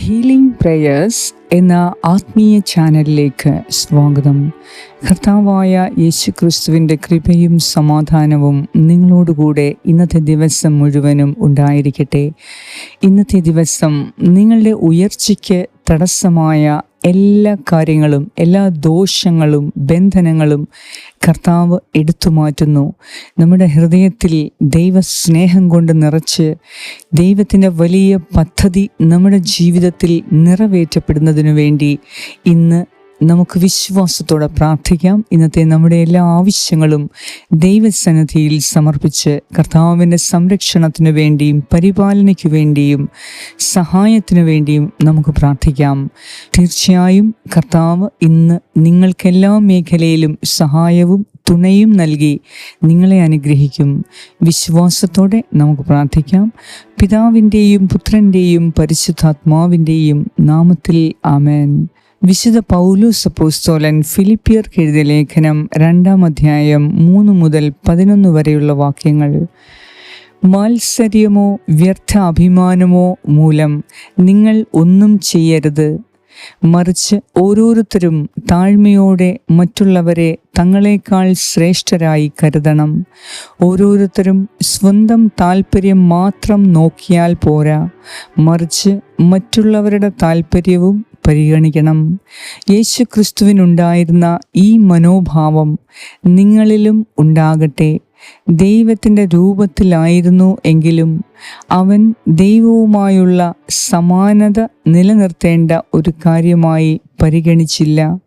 Healing prayers എന്ന ആത്മീയ ചാനലിലേക്ക് സ്വാഗതം. കർത്താവായ യേശു ക്രിസ്തുവിന്റെ കൃപയും സമാധാനവും നിങ്ങളോടുകൂടെ ഇന്നത്തെ ദിവസം മുഴുവനും ഉണ്ടായിരിക്കട്ടെ. ഇന്നത്തെ ദിവസം നിങ്ങളുടെ ഉയർച്ചയ്ക്ക് തടസ്സമായ എല്ലാ കാര്യങ്ങളും എല്ലാ ദോഷങ്ങളും ബന്ധനങ്ങളും കർത്താവ് എടുത്തു മാറ്റുന്നു. നമ്മുടെ ഹൃദയത്തിൽ ദൈവസ്നേഹം കൊണ്ട് നിറച്ച് ദൈവത്തിന്റെ വലിയ പദ്ധതി നമ്മുടെ ജീവിതത്തിൽ നിറവേറ്റപ്പെടുന്നതിനു വേണ്ടി ഇന്ന് നമുക്ക് വിശ്വാസത്തോടെ പ്രാർത്ഥിക്കാം. ഇന്നത്തെ നമ്മുടെ എല്ലാ ആവശ്യങ്ങളും ദൈവസന്നിധിയിൽ സമർപ്പിച്ച് കർത്താവിന്റെ സംരക്ഷണത്തിനു വേണ്ടിയും പരിപാലനയ്ക്കു വേണ്ടിയും സഹായത്തിനു വേണ്ടിയും നമുക്ക് പ്രാർത്ഥിക്കാം. തീർച്ചയായും കർത്താവ് ഇന്ന് നിങ്ങൾക്കെല്ലാ മേഖലയിലും സഹായവും തുണയും നൽകി നിങ്ങളെ അനുഗ്രഹിക്കും. വിശ്വാസത്തോടെ നമുക്ക് പ്രാർത്ഥിക്കാം. പിതാവിന്റെയും പുത്രന്റെയും പരിശുദ്ധാത്മാവിന്റെയും നാമത്തിൽ ആമേൻ. വിശുദ്ധ പൗലൂസ് അപ്പോസ്തോലൻ ഫിലിപ്പിയർക്ക് എഴുതിയ ലേഖനം രണ്ടാം അധ്യായം മൂന്ന് മുതൽ പതിനൊന്ന് വരെയുള്ള വാക്യങ്ങൾ. മാത്സര്യമോ വ്യർത്ഥ അഭിമാനമോ മൂലം നിങ്ങൾ ഒന്നും ചെയ്യരുത്. മറിച്ച് ഓരോരുത്തരും താഴ്മയോടെ മറ്റുള്ളവരെ തങ്ങളെക്കാൾ ശ്രേഷ്ഠരായി കരുതണം. ഓരോരുത്തരും സ്വന്തം താല്പര്യം മാത്രം നോക്കിയാൽ പോരാ. മറിച്ച് മറ്റുള്ളവരുടെ താല്പര്യവും പരിഗണിക്കണം. യേശു ക്രിസ്തുവിനുണ്ടായിരുന്ന ഈ മനോഭാവം നിങ്ങളിലും ഉണ്ടാകട്ടെ. ദൈവത്തിന്റെ രൂപത്തിലായിരുന്നു എങ്കിലും അവൻ ദൈവവുമായുള്ള സമാനത നിലനിർത്തേണ്ട ഒരു കാര്യമായി പരിഗണിച്ചില്ല.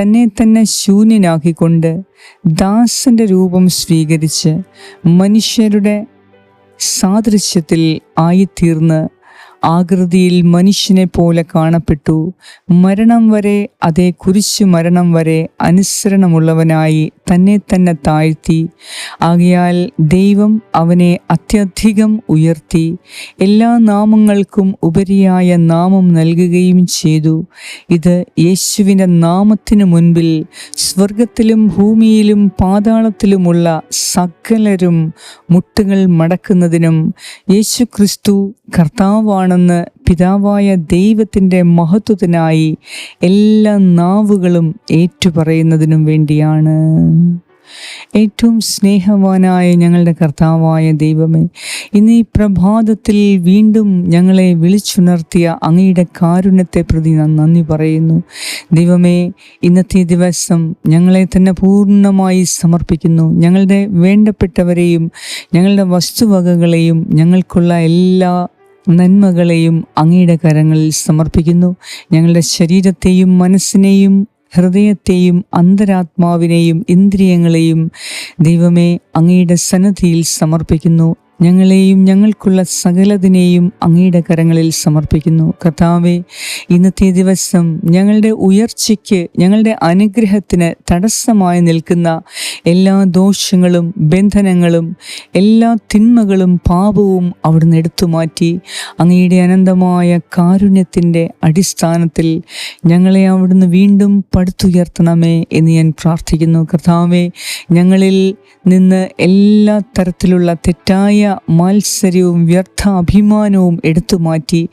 തന്നെ തന്നെ ശൂന്യനാക്കിക്കൊണ്ട് ദാസന്റെ രൂപം സ്വീകരിച്ച് മനുഷ്യരുടെ സാദൃശ്യത്തിൽ ആയിത്തീർന്ന് ആകൃതിയിൽ മനുഷ്യനെ പോലെ കാണപ്പെട്ടു. മരണം വരെ അതേ കുരിശു മരണം വരെ അനുസരണമുള്ളവനായി തന്നെ തന്നെ താഴ്ത്തി. ആകയാൽ ദൈവം അവനെ അത്യധികം ഉയർത്തി. എല്ലാ നാമങ്ങൾക്കും ഉപരിയായ നാമം നൽകുകയും ചെയ്തു. ഇത് യേശുവിന്റെ നാമത്തിനു മുൻപിൽ സ്വർഗത്തിലും ഭൂമിയിലും പാതാളത്തിലുമുള്ള സകലരും മുട്ടുകൾ മടക്കുന്നതിനും യേശു ക്രിസ്തു കർത്താവാണെന്ന് പിതാവായ ദൈവത്തിന്റെ മഹത്വത്തിനായി എല്ലാ നാവുകളും ഏറ്റുപറയുന്നതിനും വേണ്ടിയാണ്. ഏറ്റവും സ്നേഹവാനായ ഞങ്ങളുടെ കർത്താവായ ദൈവമേ ഇന്ന് ഈ പ്രഭാതത്തിൽ വീണ്ടും ഞങ്ങളെ വിളിച്ചുണർത്തിയ അങ്ങയുടെ കാരുണ്യത്തെ പ്രതി നന്ദി പറയുന്നു. ദൈവമേ ഇന്നത്തെ ദിവസം ഞങ്ങളെ തന്നെ പൂർണമായി സമർപ്പിക്കുന്നു. ഞങ്ങളുടെ വേണ്ടപ്പെട്ടവരെയും ഞങ്ങളുടെ വസ്തുവകകളെയും ഞങ്ങൾക്കുള്ള എല്ലാ നന്മകളെയും അങ്ങയുടെ കരങ്ങളിൽ സമർപ്പിക്കുന്നു. ഞങ്ങളുടെ ശരീരത്തെയും മനസ്സിനെയും ഹൃദയത്തെയും അന്തരാത്മാവിനെയും ഇന്ദ്രിയങ്ങളെയും ദൈവമേ അങ്ങയുടെ സന്നദ്ധിയിൽ സമർപ്പിക്കുന്നു. ഞങ്ങളെയും ഞങ്ങൾക്കുള്ള സകലതിനെയും അങ്ങയുടെ കരങ്ങളിൽ സമർപ്പിക്കുന്നു. കർത്താവെ ഇന്നത്തെ ദിവസം ഞങ്ങളുടെ ഉയർച്ചയ്ക്ക് ഞങ്ങളുടെ അനുഗ്രഹത്തിന് തടസ്സമായി നിൽക്കുന്ന എല്ലാ ദോഷങ്ങളും ബന്ധനങ്ങളും എല്ലാ തിന്മകളും പാപവും അവിടുന്ന് എടുത്തു മാറ്റി അങ്ങയുടെ അനന്തമായ കാരുണ്യത്തിന്റെ അടിസ്ഥാനത്തിൽ ഞങ്ങളെ അവിടുന്ന് വീണ്ടും പടുത്തുയർത്തണമേ എന്ന് ഞാൻ പ്രാർത്ഥിക്കുന്നു. കർത്താവെ ഞങ്ങളിൽ നിന്ന് എല്ലാ തരത്തിലുള്ള തെറ്റായ മാത്സര്യവും വ്യർത്ഥ അഭിമാനവും എടുത്തു മാറ്റി.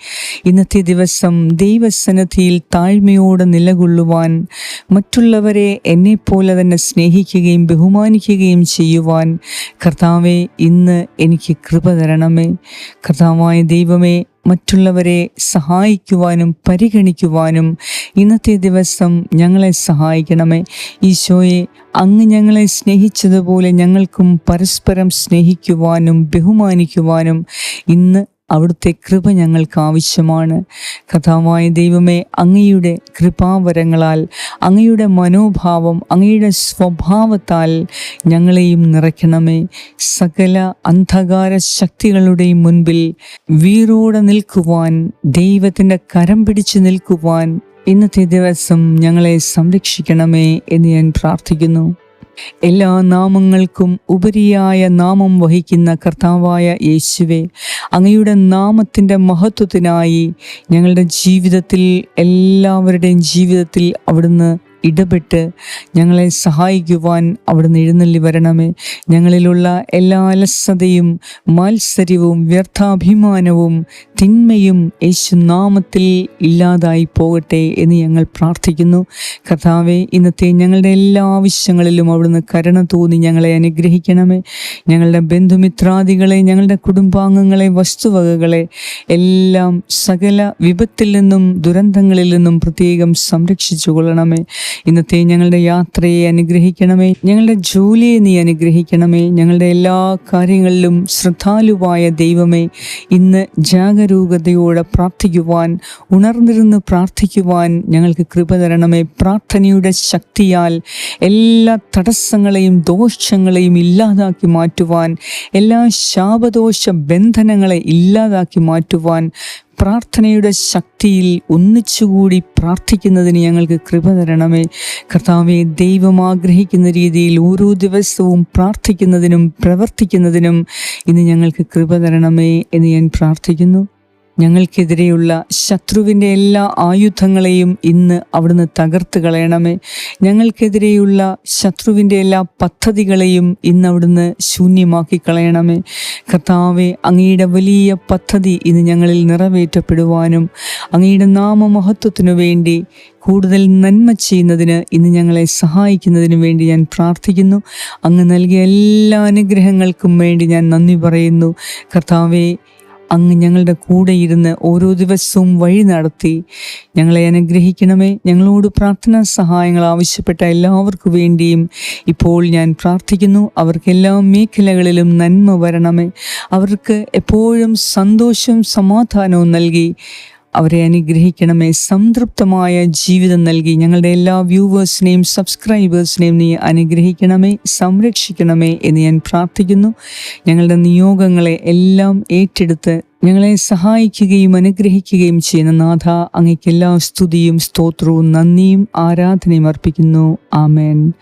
ഇന്നത്തെ ദിവസം ദൈവസന്നദ്ധിയിൽ താഴ്മയോടെ നിലകൊള്ളുവാൻ മറ്റുള്ളവരെ എന്നെപ്പോലെ തന്നെ സ്നേഹിക്കുകയും ബഹുമാനിക്കുകയും ചെയ്യുവാൻ കർത്താവെ ഇന്ന് എനിക്ക് കൃപ തരണമേ. കർത്താവായ ദൈവമേ മറ്റുള്ളവരെ സഹായിക്കുവാനും പരിഗണിക്കുവാനും ഇന്നത്തെ ദിവസം ഞങ്ങളെ സഹായിക്കണമേ. ഈശോയെ അങ്ങ് ഞങ്ങളെ സ്നേഹിച്ചതുപോലെ ഞങ്ങൾക്കും പരസ്പരം സ്നേഹിക്കുവാനും ബഹുമാനിക്കുവാനും ഇന്ന് അവിടുത്തെ കൃപ ഞങ്ങൾക്ക് ആവശ്യമാണ്. കഥാവായ ദൈവമേ അങ്ങയുടെ കൃപാവരങ്ങളാൽ അങ്ങയുടെ മനോഭാവം അങ്ങയുടെ സ്വഭാവത്താൽ ഞങ്ങളെയും നിറയ്ക്കണമേ. സകല അന്ധകാര ശക്തികളുടെയും മുൻപിൽ വീറോടെ നിൽക്കുവാൻ ദൈവത്തിന്റെ കരം പിടിച്ചു നിൽക്കുവാൻ ഇന്നത്തെ ദിവസം ഞങ്ങളെ സംരക്ഷിക്കണമേ എന്ന് ഞാൻ പ്രാർത്ഥിക്കുന്നു. എല്ലാ നാമങ്ങൾക്കും ഉപരിയായ നാമം വഹിക്കുന്ന കർത്താവായ യേശുവെ അങ്ങയുടെ നാമത്തിന്റെ മഹത്വത്തിനായി ഞങ്ങളുടെ ജീവിതത്തിൽ എല്ലാവരുടെയും ജീവിതത്തിൽ അവിടുന്ന് ഇടപെട്ട് ഞങ്ങളെ സഹായിക്കുവാൻ അവിടുന്ന് എഴുന്നള്ളി വരണമേ. ഞങ്ങളിലുള്ള എല്ലാ അലസതയും മാത്സര്യവും വ്യർത്ഥാഭിമാനവും തിന്മയും യേശുനാമത്തിൽ ഇല്ലാതായി പോകട്ടെ എന്ന് ഞങ്ങൾ പ്രാർത്ഥിക്കുന്നു. കഥാവെ ഇന്നത്തെ ഞങ്ങളുടെ എല്ലാ ആവശ്യങ്ങളിലും അവിടുന്ന് കരുണ തോന്നി ഞങ്ങളെ അനുഗ്രഹിക്കണമേ. ഞങ്ങളുടെ ബന്ധുമിത്രാദികളെ ഞങ്ങളുടെ കുടുംബാംഗങ്ങളെ വസ്തുവകകളെ എല്ലാം സകല വിപത്തിൽ നിന്നും ദുരന്തങ്ങളിൽ നിന്നും പ്രത്യേകം സംരക്ഷിച്ചു കൊള്ളണമേ ഇന്നത്തെ ഞങ്ങളുടെ യാത്രയെ അനുഗ്രഹിക്കണമേ. ഞങ്ങളുടെ ജോലിയെ നീ അനുഗ്രഹിക്കണമേ. ഞങ്ങളുടെ എല്ലാ കാര്യങ്ങളിലും ശ്രദ്ധാലുവായ ദൈവമേ ഇന്ന് ജാഗരൂകതയോടെ പ്രാർത്ഥിക്കുവാൻ ഉണർന്നിരുന്ന് പ്രാർത്ഥിക്കുവാൻ ഞങ്ങൾക്ക് കൃപ തരണമേ. പ്രാർത്ഥനയുടെ ശക്തിയാൽ എല്ലാ തടസ്സങ്ങളെയും ദോഷങ്ങളെയും ഇല്ലാതാക്കി മാറ്റുവാൻ എല്ലാ ശാപദോഷ ബന്ധനങ്ങളെ ഇല്ലാതാക്കി മാറ്റുവാൻ പ്രാർത്ഥനയുടെ ശക്തിയിൽ ഒന്നിച്ചുകൂടി പ്രാർത്ഥിക്കുന്നതിന് ഞങ്ങൾക്ക് കൃപ തരണമേ. കർത്താവെ ദൈവം ആഗ്രഹിക്കുന്ന രീതിയിൽ ഓരോ ദിവസവും പ്രാർത്ഥിക്കുന്നതിനും പ്രവർത്തിക്കുന്നതിനും ഇന്ന് ഞങ്ങൾക്ക് കൃപ തരണമേ എന്ന് ഞാൻ പ്രാർത്ഥിക്കുന്നു. ഞങ്ങൾക്കെതിരെയുള്ള ശത്രുവിന്റെ എല്ലാ ആയുധങ്ങളെയും ഇന്ന് അവിടുന്ന് തകർത്ത് കളയണമേ. ഞങ്ങൾക്കെതിരെയുള്ള ശത്രുവിന്റെ എല്ലാ പദ്ധതികളെയും ഇന്ന് അവിടുന്ന് ശൂന്യമാക്കി കളയണമേ. കർത്താവെ അങ്ങയുടെ വലിയ പദ്ധതി ഇന്ന് ഞങ്ങളിൽ നിറവേറ്റപ്പെടുവാനും അങ്ങയുടെ നാമമഹത്വത്തിനു വേണ്ടി കൂടുതൽ നന്മ ചെയ്യുന്നതിന് ഇന്ന് ഞങ്ങളെ സഹായിക്കുന്നതിനു വേണ്ടി ഞാൻ പ്രാർത്ഥിക്കുന്നു. അങ്ങ് നൽകിയ എല്ലാ അനുഗ്രഹങ്ങൾക്കും വേണ്ടി ഞാൻ നന്ദി പറയുന്നു. കർത്താവെ അങ്ങ് ഞങ്ങളുടെ കൂടെ ഇരുന്ന് ഓരോ ദിവസവും വഴി നടത്തി. ഞങ്ങളെ അനുഗ്രഹിക്കണമേ. ഞങ്ങളോട് പ്രാർത്ഥനാ സഹായങ്ങൾ ആവശ്യപ്പെട്ട എല്ലാവർക്കു വേണ്ടിയും ഇപ്പോൾ ഞാൻ പ്രാർത്ഥിക്കുന്നു. അവർക്ക് എല്ലാ മേഖലകളിലും നന്മ വരണമേ. അവർക്ക് എപ്പോഴും സന്തോഷവും സമാധാനവും നൽകി. അവരെ അനുഗ്രഹിക്കണമേ. സംതൃപ്തമായ ജീവിതം നൽകി ഞങ്ങളുടെ എല്ലാ വ്യൂവേഴ്സിനെയും സബ്സ്ക്രൈബേഴ്സിനെയും നീ അനുഗ്രഹിക്കണമേ സംരക്ഷിക്കണമേ എന്ന് ഞാൻ പ്രാർത്ഥിക്കുന്നു. ഞങ്ങളുടെ നിയോഗങ്ങളെ എല്ലാം ഏറ്റെടുത്ത് ഞങ്ങളെ സഹായിക്കുകയും അനുഗ്രഹിക്കുകയും ചെയ്യുന്ന നാഥ അങ്ങയ്ക്കെല്ലാ സ്തുതിയും സ്തോത്രവും നന്ദിയും ആരാധനയും അർപ്പിക്കുന്നു. ആമേൻ.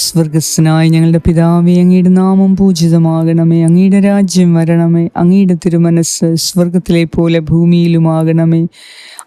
സ്വർഗസ്നായ ഞങ്ങളുടെ പിതാവേ അങ്ങയുടെ നാമം പൂജിതമാകണമേ. അങ്ങയുടെ രാജ്യം വരണമേ. അങ്ങയുടെ തിരുമനസ് സ്വർഗത്തിലെ പോലെ ഭൂമിയിലുമാകണമേ.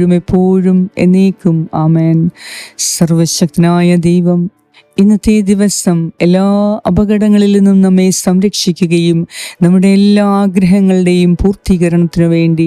ഇപ്പോഴും എപ്പോഴും എന്നേക്കും ആമേൻ. സർവശക്തനായ ദൈവം ഇന്നത്തെ ദിവസം എല്ലാ അപകടങ്ങളിൽ നിന്നും നമ്മെ സംരക്ഷിക്കുകയും നമ്മുടെ എല്ലാ ആഗ്രഹങ്ങളുടെയും പൂർത്തീകരണത്തിനു വേണ്ടി